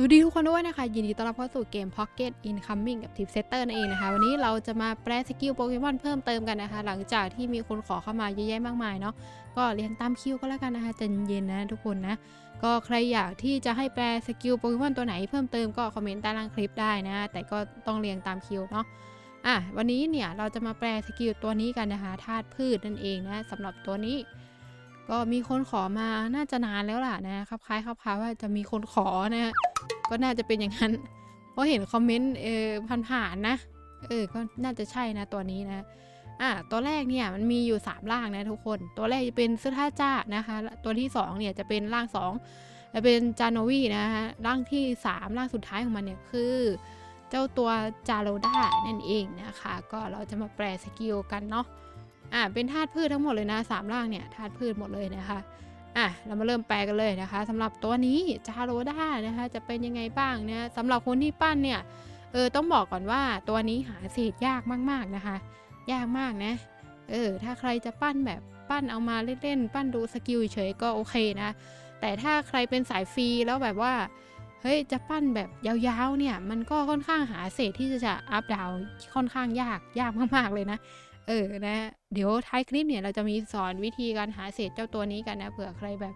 สวัสดีทุกคนด้วยนะคะ ยินดีต้อนรับเข้าสู่เกม Pocket Incoming กับ Tip Setter นั่นเองนะคะ วันนี้เราจะมาแปลสกิลโปเกมอนเพิ่มเติมกันนะคะ หลังจากที่มีคนขอเข้ามาเยอะแยะมากมายเนาะก็เรียงตามคิวก็แล้วกันนะคะใจเย็นๆนะทุกคนนะ ก็ใครอยากที่จะให้แปลสกิลโปเกมอนตัวไหนเพิ่มเติมก็คอมเมนต์ใต้ล่างคลิปได้นะ แต่ก็ต้องเรียงตามคิวเนาะอะวันนี้เนี่ยเราจะมาแปลสกิลตัวนี้กันนะคะธาตุพืชนั่นเองนะสำหรับตัวนี้ก็มีคนขอมาน่าจะนานแล้วล่ะนะครับคล้ายครับคาว่าจะมีคนขอนะฮะ ก็น่าจะเป็นอย่างนั้น เพราะเห็นคอมเมนต์เออผ่านๆนะ เออ ก็น่าจะใช่นะตัวนี้นะ อะตัวแรกเนี่ยมันมีอยู่ 3 ร่างนะทุกคน ตัวแรกจะเป็นซึท่าจ้านะคะ ตัวที่2เนี่ยจะเป็นร่าง2จะเป็นจานวีนะฮะ ร่างที่ 3 ร่างสุดท้ายของมันเนี่ยคือเจ้าตัวจาโรด้านั่นเองนะคะ ก็เราจะมาแปลสกิลกันเนาะ อะเป็นธาตุพืชทั้งหมดเลยนะสามร่างเนี่ยธาตุพืชหมดเลยนะคะ อะเรามาเริ่มแปลกันเลยนะคะสำหรับตัวนี้จาโรด้านะคะจะเป็นยังไงบ้างเนี่ยสำหรับคนที่ปั้นเนี่ยเออต้องบอกก่อนว่าตัวนี้หาเศษยากมากๆนะคะ ยากมากนะเออถ้าใครจะปั้นแบบปั้นเอามาเล่นๆปั้นดูสกิลเฉยก็โอเคนะแต่ถ้าใครเป็นสายฟรีแล้วแบบว่าเฮ้ยจะปั้นแบบยาวๆเนี่ยมันก็ค่อนข้างหาเศษที่จะอัพดาวค่อนข้างยากยากมากๆเลยนะ เออนะเดี๋ยวท้ายคลิปเนี่ยเราจะมีสอนวิธีการหาเศษเจ้าตัวนี้กันนะเผื่อใครแบบ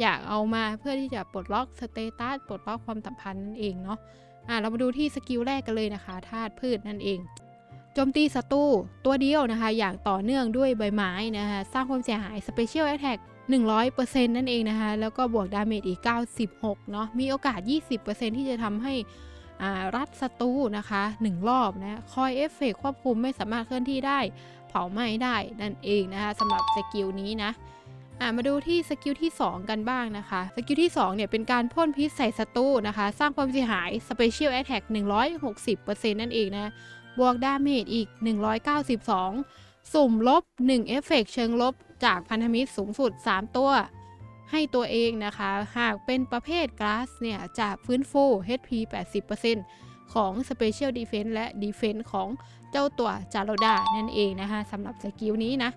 อยากเอามาเพื่อที่จะปลดล็อกสเตตัสปลดล็อกความสัมพันธ์นั่นเองเนาะอะเรามาดูที่สกิลแรกกันเลยนะคะธาตุพืชนั่นเองโจมตีศัตรูตัวเดียวนะคะ อย่างต่อเนื่องด้วยใบไม้นะคะสร้างความเสียหาย Special Attack 100%นั่นเองนะคะ แล้วก็บวกดาเมจอีก 96 เนาะมีโอกาส 20%ที่จะทำให้ รัดศัตรูนะคะ1รอบนะคอยเอฟเฟกควบคุมไม่สามารถเคลื่อนที่ได้ เผาไหม้ได้นั่นเองนะคะสำหรับสกิลนี้นะมาดูที่สกิลที่ 2 กันบ้างนะคะ สกิลที่2เนี่ยเป็นการพ่นพิษใส่ศัตรูนะคะ สร้างความเสียหาย Special Attack 160%นั่นเองนะ บวกดาเมจอีก 192 สุ่มลบ 1 เอฟเฟกเชิงลบจากพันธมิตรสูงสุด 3 ตัว ให้ตัวเองนะคะ หากเป็นประเภทก๊าซเนี่ยจะฟื้นฟู HP 80%ของ Special Defense และ Defense ของเจ้าตัวจารดานั่นเองนะคะสำหรับสกิลนี้นะ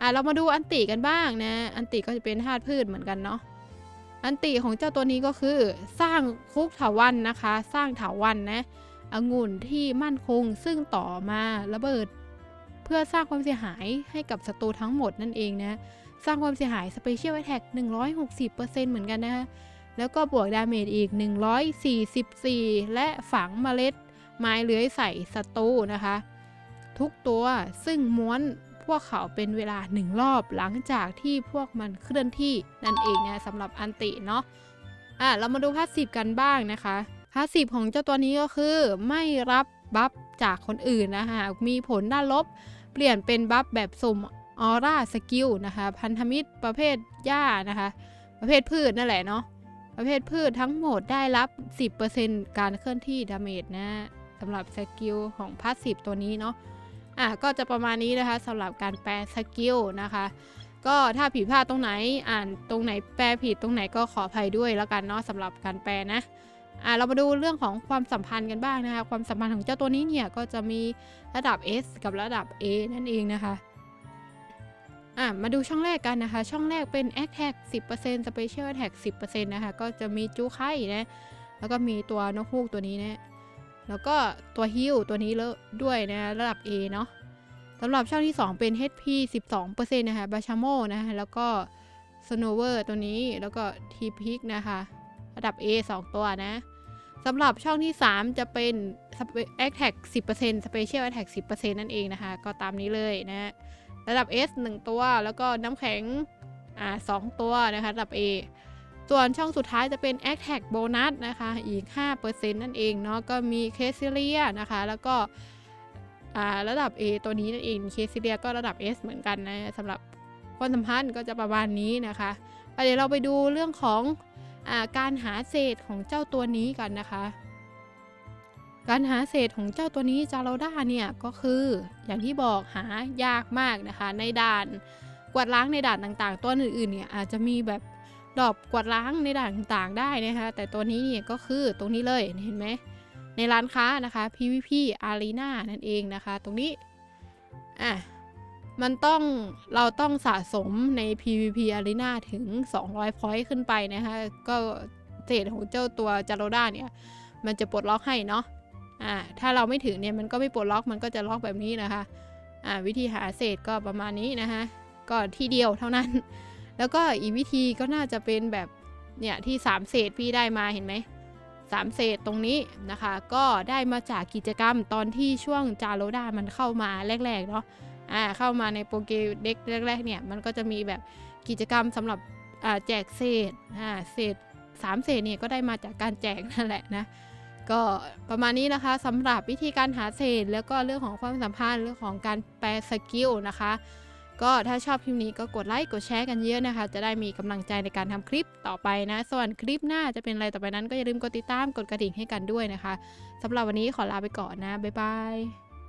อะเรามาดูอันติกันบ้างนะ อันติก็จะเป็นธาตุพืชเหมือนกันเนาะอันติของเจ้าตัวนี้ก็คือสร้างคุกถาวันนะคะ สร้างถาวันนะองุ่นที่มั่นคงซึ่งต่อมาระเบิด เพื่อสร้างความเสียหายให้กับศัตรูทั้งหมดนั่นเองนะ สร้างความเสียหาย Special Attack 160%เหมือนกันนะคะแล้วก็บวกดาเมจอีก 144 และฝังเมล็ด ไม้เลื้อยใส่ศัตรูนะคะ ทุกตัวซึ่งม้วนพวกเขาเป็นเวลาหนึ่งรอบหลังจากที่พวกมันเคลื่อนที่นั่นเองนะสำหรับอันติเนาะอะเรามาดูพาสซีฟกันบ้างนะคะพาสซีฟของเจ้าตัวนี้ก็คือไม่รับบัฟจากคนอื่นนะคะมีผลด้านลบ เปลี่ยนเป็นบัฟแบบสุ่ม ออร่าสกิลนะคะ พันธมิตรประเภทหญ้านะคะ ประเภทพืชนั่นแหละเนาะประเภทพืชทั้งหมดได้รับ 10%การเคลื่อนที่ดาเมจนะสำหรับสกิลของพาสซีฟตัวนี้เนาะอะก็จะประมาณนี้นะคะสำหรับการแปลสกิลนะคะ ก็ถ้าผิดพลาดตรงไหนอ่านตรงไหนแปลผิดตรงไหนก็ขออภัยด้วยแล้วกันเนาะสำหรับการแปลนะอะเรามาดูเรื่องของความสัมพันธ์กันบ้างนะคะ ความสัมพันธ์ของเจ้าตัวนี้เนี่ยก็จะมีระดับ S กับระดับ A นั่นเองนะคะ อะมาดูช่องแรกกันนะคะ ช่องแรกเป็น Attack 10% Special Attack 10%นะคะ ก็จะมีจูไคนะ แล้วก็มีตัวนกฮูกตัวนี้นะ แล้วก็ตัวฮิลตัวนี้เลอะด้วยนะระดับ A เนาะสำหรับช่องที่ 2 เป็น HP 12%นะคะบาชาโมนะคะแล้วก็ Snower ตัวนี้แล้วก็ t p i c นะคะ ระดับ A 2 ตัวนะสำหรับช่องที่ 3 จะเป็น Attack 10% Special Attack 10%นั่นเองนะคะ ก็ตามนี้เลยนะ ระดับ S 1 ตัว แล้วก็น้ำแข็งอ่า2ตัวนะคะระดับ A ส่วนช่องสุดท้ายจะเป็น a c t a g Bonus นะคะอีก 5%นั่นเองเนาะก็มีเคซิเลียนะคะ แล้วก็อ่าระดับ A ตัวนี้นั่นเองเคซิเลียก็ระดับ S เหมือนกันนะสำหรับความสัมพันธ์ก็จะประมาณนี้นะคะเดี๋ยวเราไปดูเรื่องของอาการหาเศษของเจ้าตัวนี้กันนะคะ การหาเศษของเจ้าตัวนี้จาโรด้าเนี่ยก็คือ อย่างที่บอกหายากมากนะคะ ในด่านกวาดล้างในด่านต่างๆ ตัวอื่นๆเนี่ยอาจจะมีแบบดอบกวาดล้างในด่านต่างๆ ได้นะคะแต่ตัวนี้เนี่ยก็คือตรงนี้เลยเห็นไหมในร้านค้านะคะ PVP Arena นั่นเองนะคะ ตรงนี้อะมันต้องเราต้องสะสมใน PVP Arena ถึง 200พอยต์ขึ้นไปนะคะก็เศษของเจ้าตัวจาโรด้าเนี่ย มันจะปลดล็อกให้เนาะ อ่าถ้าเราไม่ถึงเนี่ยมันก็ไม่ปลดล็อกมันก็จะล็อกแบบนี้นะคะอ่าวิธีหาเศษก็ประมาณนี้นะคะก็ที่เดียวเท่านั้น แล้วก็อีกวิธีก็น่าจะเป็นแบบเนี่ยที่สามเศษพี่ได้มาเห็นไหมสามเศษตรงนี้นะคะ ก็ได้มาจากกิจกรรมตอนที่ช่วงจาโรดามันเข้ามาแรกๆเนาะอ่าเข้ามาในโปรเกเด็กแรกๆเนี่ยมันก็จะมีแบบกิจกรรมสำหรับอ่าแจกเศษอ่าเศษสามเศษเนี่ยก็ได้มาจากการแจกนั่นแหละนะ ก็ประมาณนี้นะคะสำหรับวิธีการหาเศษ แล้วก็เรื่องของความสัมพันธ์เรื่องของการแปลสกิลนะคะ ก็ถ้าชอบคลิปนี้ก็กดไลค์กดแชร์กันเยอะนะคะ จะได้มีกำลังใจในการทำคลิปต่อไปนะ ส่วนคลิปหน้าจะเป็นอะไรต่อไปนั้น ก็อย่าลืมกดติดตามกดกระดิ่งให้กันด้วยนะคะสำหรับวันนี้ขอลาไปก่อนนะบ๊ายบาย